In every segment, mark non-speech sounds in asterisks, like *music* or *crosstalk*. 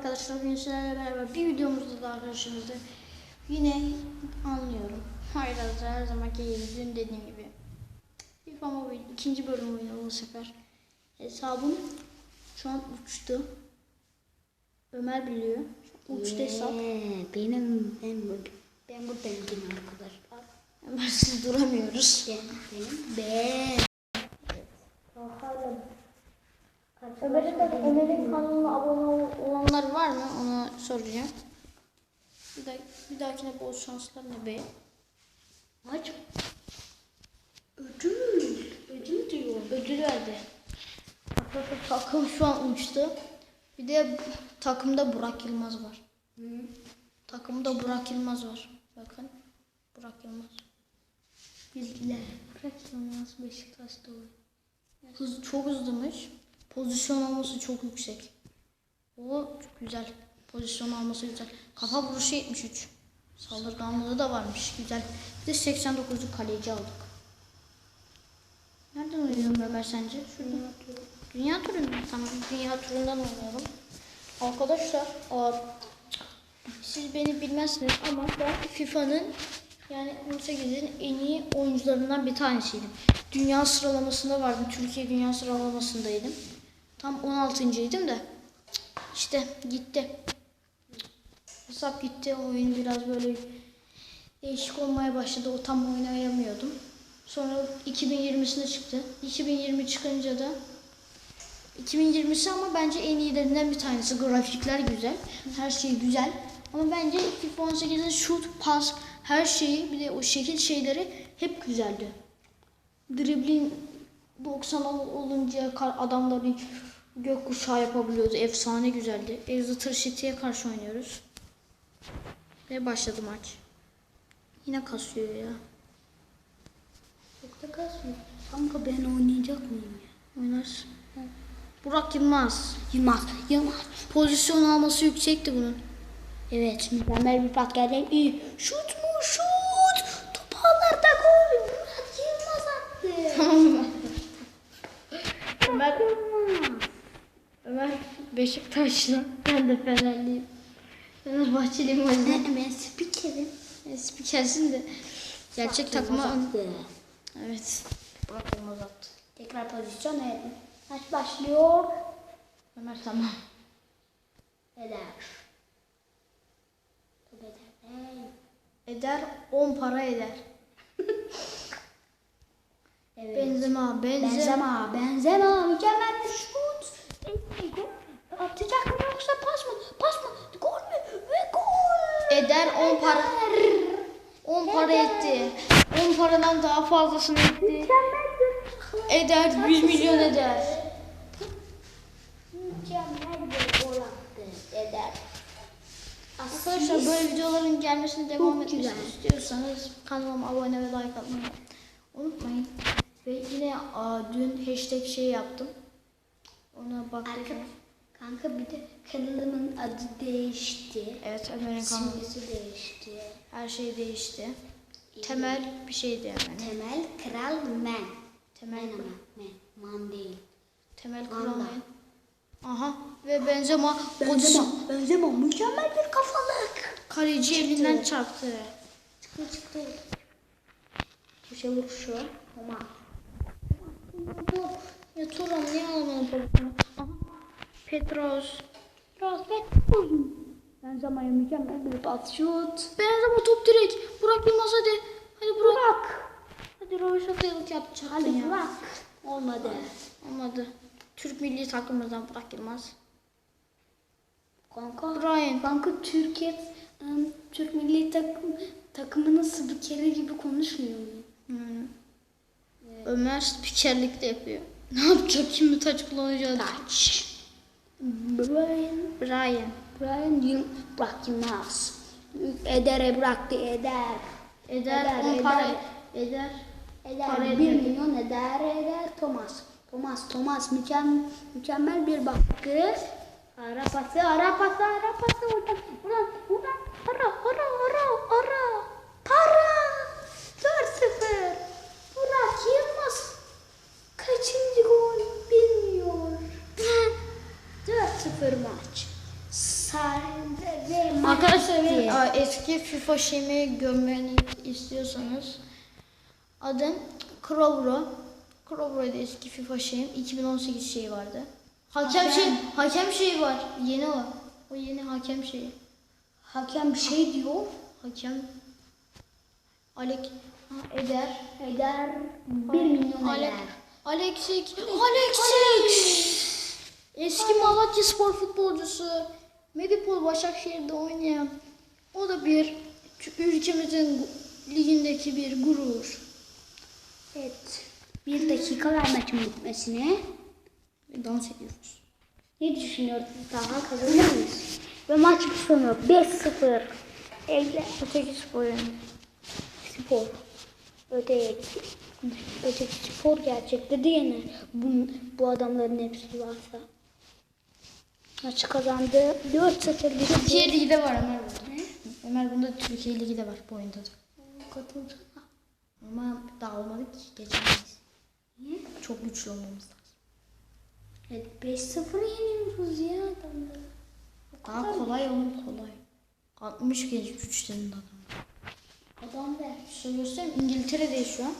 arkadaşlar. Bugün sizlerle beraber bir videomuzda daha karşınızda. Yine anlıyorum. Hayır her zamanki gibi dün dediğim gibi. FIFA Mobile ikinci bölüm oynadım bu sefer. Hesabım şu an uçtu. Ömer biliyor. Uçtu hesap. Benim ben burada ben buradayım yine arkadaşlar. Ömer siz duramıyoruz. Ben benim ben. Ömer'in de Ömer'in kanalına abone olanlar var mı? Onu soracağım. Bir, daha, bir dahakine bol şanslar ne be? Aç. Ödül. Ödül diyor. Ödül verdi. Takım şu an uçtu. Bir de takımda Burak Yılmaz var. Hı. Takımda Burak Yılmaz var. Bakın. Burak Yılmaz. Bilgiler. Burak Yılmaz Beşiktaş'ta oynuyor. Hız, çok hızlımış. Pozisyon alması çok yüksek. O çok güzel. Pozisyon alması güzel. Kafa vuruşu 73. Saldırganlığı da varmış. Güzel. Bir de 89'luk kaleci aldık. Nereden oynuyorum Ömer sence? Şurada. Dünya turu mu? Tamam. Dünya turundan oynuyorum. Arkadaşlar siz beni bilmezsiniz ama ben FIFA'nın yani 18'in en iyi oyuncularından bir tanesiydim. Dünya sıralamasında vardım. Türkiye dünya sıralamasındaydım. Tam 16.ydim de işte gitti. Hesap gitti. Oyun biraz böyle değişik olmaya başladı. O tam oynayamıyordum. Sonra 2020'sine çıktı. 2020 çıkınca da 2020'si ama bence en iyilerinden bir tanesi. Grafikler güzel. Her şey güzel. Ama bence FIFA 18'in şut, pas, her şeyi bir de o şekil şeyleri hep güzeldi. Dribbling 90 ol- olunca adamların gökkuşağı yapabiliyordu. Efsane güzeldi. Exeter City'ye karşı oynuyoruz. Ve başladı maç. Yine kasıyor ya. Çok da kasmıyor. Kanka ben oynayacak mıyım ya? Oynarsın. Burak Yılmaz. Yılmaz. Yılmaz. Pozisyon alması yüksekti bunun. Evet mükemmel bir pas geldi. İyi. Şut mu şut? Top ağlarda gol. Murat Yılmaz attı. Ömer, *laughs* Ömer Beşiktaşlı. Ben de Fenerliyim. Fenerbahçeliyim o yüzden. Ben, ben spikerim. E, Spikersin de. Gerçek takıma... Evet. Burak Yılmaz attı. Tekrar pozisyon evet. Maç başlıyor. Ömer tamam. Eder. Top eder. Hey. Eder 10 para eder. *laughs* Evet. Benzema, Benzema. Benzema. Benzema. Mükemmel bir şut. Ey, gol. Atacak mı yoksa pas mı? Pas mı? Gol mü? Ve gol. Eder 10 para. 10 para etti. 10 paradan daha fazlasını etti. Eder 100 milyon eder. Mükemmel bir gol attı. Eder. Arkadaşlar böyle videoların gelmesini devam etmesini istiyorsanız kanalıma abone ve like atmayı unutmayın. Ve yine aa, dün hashtag şey yaptım. Ona baktık. Kanka bir de kanalımın adı değişti. Evet Ömer'in kanalı. Simgesi değişti. Her şey değişti. Temel bir şeydi yani. Temel Kral Men. Temel, Men ama. Men. Man değil. temel Valla. kuramayan. Aha ve Benzema, Benzema. Benzema mükemmel bir kafalık. Kaleci elinden çarptı. Çıktı çıktı. Köşe vuruşu. Ama. Ya Turan niye alamadın pozisyonu? Petros. Biraz bekle. Benzema'ya mükemmel bir pas şut. Benzema top direkt. Burak Yılmaz hadi. Hadi Burak. Burak. Hadi Rovaşata'yılık yapacaktın Hadi ya. bırak. Olmadı. Olmadı. Türk milli takımımızdan Burak Yılmaz. Kanka. Brian. Kanka Türkiye ım, Türk milli takım takımının spikeri gibi konuşmuyor mu? Hmm. Ömer spikerlik de yapıyor. *laughs* Ne yapacak şimdi taç kullanacağız? Taç. Brian. Brian. Brian Yıl Burak Yılmaz. Eder'e bıraktı Eder. Eder, Eder, 10 para Eder. eder. Eder Para 1 eder. milyon eder eder Thomas. Thomas Thomas mükemmel, mükemmel bir baskı. Ara pası ara pası ara pası oradan buradan ara ara ara ara para 4-0 Burak Yılmaz kaçıncı gol bilmiyor 4-0 maç ve Arkadaşlar benim aa, eski FIFA şeyimi görmeni istiyorsanız adım Crowbro. Crowbro'da eski FIFA şeyim 2018 şeyi vardı. Hakem Hakem. şey hakem şeyi var. Yeni o. O yeni hakem şeyi. Hakem bir şey diyor. Hakem Alek Eder. Eder 1 milyon Alek eder. Alexik Alexik Eski Malatya spor futbolcusu Medipol Başakşehir'de oynayan o da bir ülkemizin ligindeki bir gurur. Evet. Bir dakika ver maçın bitmesine. Dans ediyoruz. Ne düşünüyorsunuz? Daha kazanır mıyız? Ve maç sonu 5-0. Eyle Öteki spor yani. spor. Öteki, öteki spor gerçekte de yener. Bu, bu adamların hepsi varsa. Maçı kazandı. 4-0 Türkiye bitti. Ligi de var Ömer bunda. Ömer bunda Türkiye Ligi de var bu oyunda da. Katılsana. Ama daha olmadı ki geçemeyiz. Çok güçlü olmamız lazım. Evet 5-0 yeniyoruz ya adamları. Daha kolay oğlum kolay. 60 genç güçlerinde adam. Adam der. Size göstereyim İngiltere'deyiz şu an.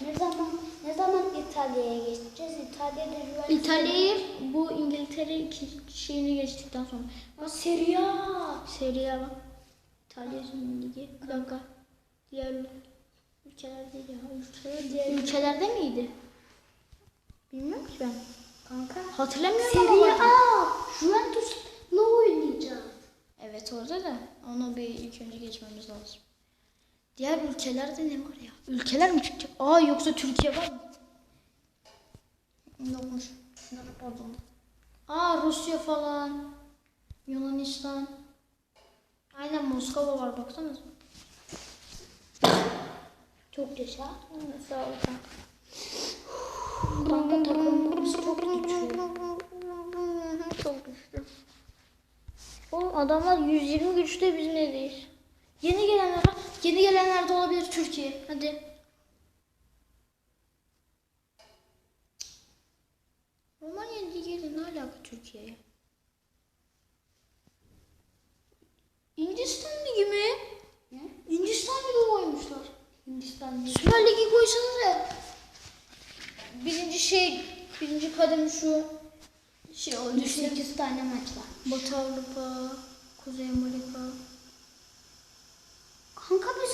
Ne zaman ne zaman İtalya'ya geçeceğiz? İtalya'da Juventus. İtalya'yı bu İngiltere şeyini geçtikten sonra. Aa, Serie A. Serie A. İtalya Ligi. Bir dakika. Diğer ülkeler değil ya. Ülkeler diğer ülkelerde miydi? Bilmiyorum ki ben. Kanka. Hatırlamıyorum ama Serie vardı. A. Juventus'la oynayacağız. Evet orada da onu bir ilk önce geçmemiz lazım. Diğer ülkelerde ne var ya? Ülkeler mi çıkacak? Aa yoksa Türkiye var mı? Yokmuş. Şunları pardon. Aa Rusya falan. Yunanistan. Aynen Moskova var baksanıza. Çok yaşa. Sağ ol kanka. Kanka takımımız çok güçlü. Çok güçlü. Oğlum adamlar 120 güçte biz neredeyiz? Yeni gelenler var. Yeni gelenler de olabilir Türkiye. Hadi. Romanya Ligi'yle ne alaka Türkiye'ye? Hindistan Ligi mi? Ne? Hindistan Ligi koymuşlar. Hindistan Ligi. Süper Ligi koysanız ya. Birinci şey, birinci kademe şu şey o düşün. 8 tane maç var. Batı Avrupa, Kuzey Amerika. Kanka biz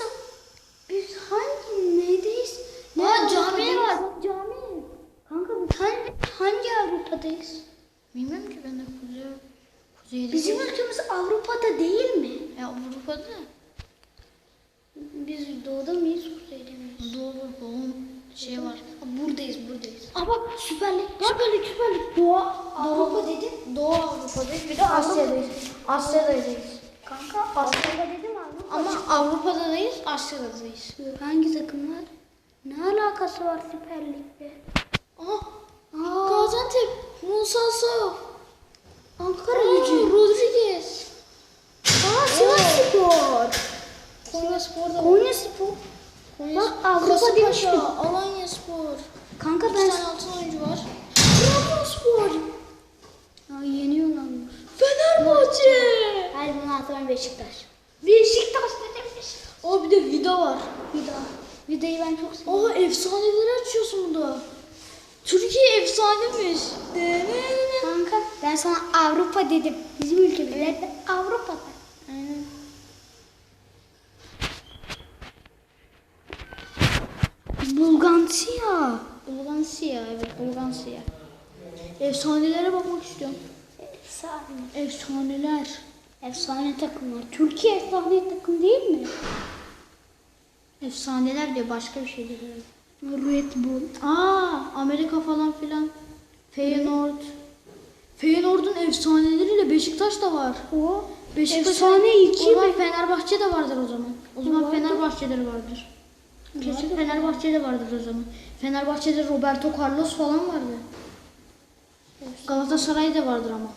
biz hangi neredeyiz? Aa, cami var. Cami. Kanka biz hangi, hangi Avrupa'dayız? Bilmiyorum ki ben de Kuzey, Kuzey'de. Bizim ülkemiz Avrupa'da değil mi? Ya Avrupa'da. Biz doğuda mıyız, kuzeyde miyiz? Doğu onun şey var. Buradayız, buradayız. Aa bak Süper Lig. Süper Lig, Süper Lig. Doğu, Avrupa dedim. Doğu Avrupa'dayız bir de Asya'dayız. Asya'dayız. Kanka Avrupa'da dedim Ama Avrupa'dayız, Asya'dayız. hangi takımlar? Ne alakası var Süper Lig'de? Aha Aa, Gaziantep, Musa Sow, Ankara Gücü. Rodriguez. Aa, Sivas Spor. Konya Spor'da var. Konya Spor. Konya Bak. Avrupa demiştim. Alanya Spor. Kanka İki ben... tane altın oyuncu var. Trabzonspor. Aa, yeniyorlarmış. Fenerbahçe. Hayır hatırlamıyorum Beşiktaş. Beşiktaş demiş. O bir de Vida var. Vida. Vida'yı ben çok seviyorum. Aa efsaneleri açıyorsun burada. Türkiye efsanemiş. Kanka ben sana Avrupa dedim. Bizim ülkemiz nerede? Avrupa'da. Aynen. Bulgansiya evet Bulgansiya. Efsanelere bakmak istiyorum. Efsane. Efsaneler. Efsane takımlar. Türkiye efsane takım değil mi? Efsaneler diyor başka bir şey değil. Red Bull. Aa Amerika falan filan. Feyenoord. Feyenoord'un efsaneleriyle Beşiktaş da var. O Beşiktaş efsane iki O zaman? Fenerbahçe de vardır o zaman. O zaman Vardır. Fenerbahçe'de vardır. Kesin Fenerbahçe'de vardır o zaman. Fenerbahçe'de Roberto Carlos falan vardı. Galatasaray'da vardır ama.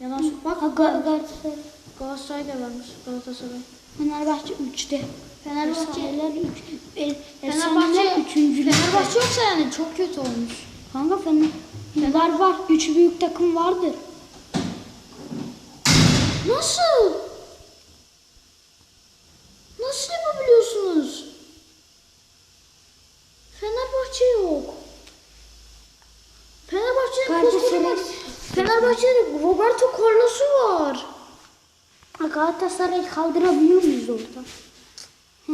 Yalan Bak Galatasaray. Galatasaray'da varmış Galatasaray. Fenerbahçe 3'te. Fenerbahçe üç, e, e Fenerbahçe üçüncü. Fenerbahçe yoksa yani çok kötü olmuş. Kanka Fener, Fener var. Üç büyük takım vardır. Nasıl? Nasıl yapabiliyorsunuz? Fenerbahçe yok. Fenerbahçe'de koskocaman Fenerbahçe'de Roberto Carlos'u var. Galatasaray kaldırabiliyor muyuz orada? He.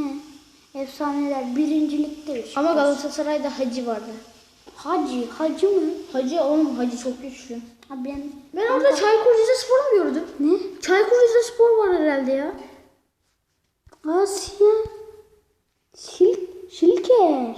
Efsaneler birincilikte. işte. Ama Galatasaray'da Hacı vardı. Hacı, hacı mı? Hacı oğlum Hacı çok güçlü. Ha ben... Ben orada Çaykur Rizespor mu gördüm? Ne? Çaykur Rizespor var herhalde ya. Asya. Sil, silke.